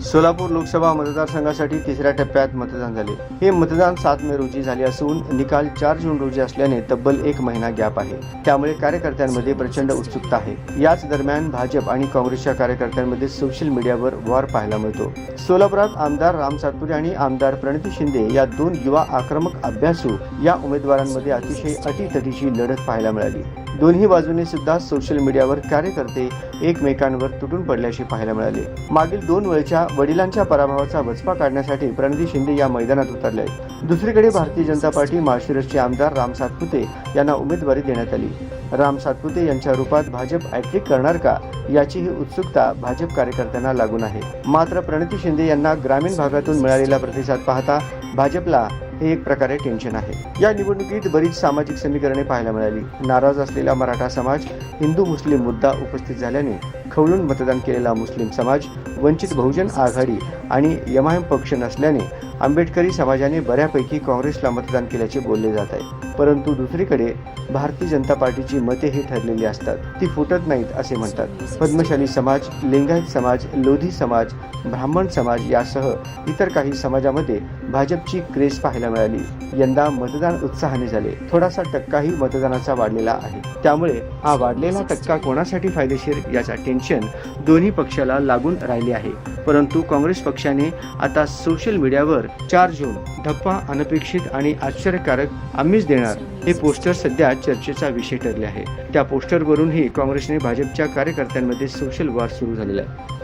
सोलापूर लोकसभा मतदारसंघासाठी तिसऱ्या टप्प्यात मतदान झाले. हे मतदान सात मे रोजी झाले असून निकाल चार जून रोजी असल्याने तब्बल एक महिना गॅप आहे. त्यामुळे कार्यकर्त्यांमध्ये प्रचंड उत्सुकता आहे. याच दरम्यान भाजप आणि काँग्रेसच्या कार्यकर्त्यांमध्ये सोशल मीडियावर वार पाहायला मिळतो. सोलापुरात आमदार राम सातपुरे आणि आमदार प्रणिती शिंदे या दोन युवा आक्रमक अभ्यासू या उमेदवारांमध्ये अतिशय अटीतटीची लढत पाहायला मिळाली. दोन्ही बाजूने सुद्धा सोशल मीडियावर कार्यकर्ते एकमेकांवर तुटून पडल्याचे पाहायला मिळाले. मागील दोन वेळच्या वडिलांच्या पराभवाचा वचपा काढण्यासाठी प्रणिती शिंदे या मैदानात उतरले. दुसरीकडे भारतीय जनता पार्टी माळशिरसचे आमदार राम सातपुते यांना उमेदवारी देण्यात आली. राम सातपुते यांच्या रूपात भाजप ॲट्रिक करणार का याची ही उत्सुकता भाजप कार्यकर्त्यांना लागून आहे. मात्र प्रणिती शिंदे यांना ग्रामीण भागातून मिळालेला प्रतिसाद पाहता भाजपला हे एक प्रकारे टेन्शन आहे. या निवडणुकीत बरीच सामाजिक समीकरणे पाहायला मिळाली. नाराज असलेला मराठा समाज हिंदू मुस्लिम मुद्दा उपस्थित झाल्याने खवळून मतदान केलेला मुस्लिम समाज वंचित बहुजन आघाडी आणि एमआयएम पक्ष नसल्याने आंबेडकरी समाजाने बऱ्यापैकी काँग्रेसला मतदान केल्याचे बोलले जात आहे. परंतु दुसरीकडे भारतीय जनता पार्टीची मते ही ठरलेली असतात. ती फुटत नाहीत असे म्हणतात. पद्मशाली समाज लिंगायत समाज लोधी समाज ब्राह्मण समाज यासह इतर काही समाजामध्ये भाजपची क्रेज पाहायला मिळाली. यंदा मतदान उत्साहाने झाले. थोडासा टक्काही मतदानाचा वाढलेला आहे. त्यामुळे हा वाढलेला टक्का कोणासाठी फायदेशीर याचा टेन्शन दोन्ही पक्षाला लागून राहिले आहे. परंतु काँग्रेस पक्षाने आता सोशल मीडियावर चार जून धप्पा अनपेक्षित आणि आश्चर्यकारक आम्हीच देणार हे पोस्टर सध्या चर्चेचा विषय ठरले आहे. त्या पोस्टरवरूनही काँग्रेसने भाजपच्या कार्यकर्त्यांमध्ये सोशल वॉर सुरू झालेला आहे.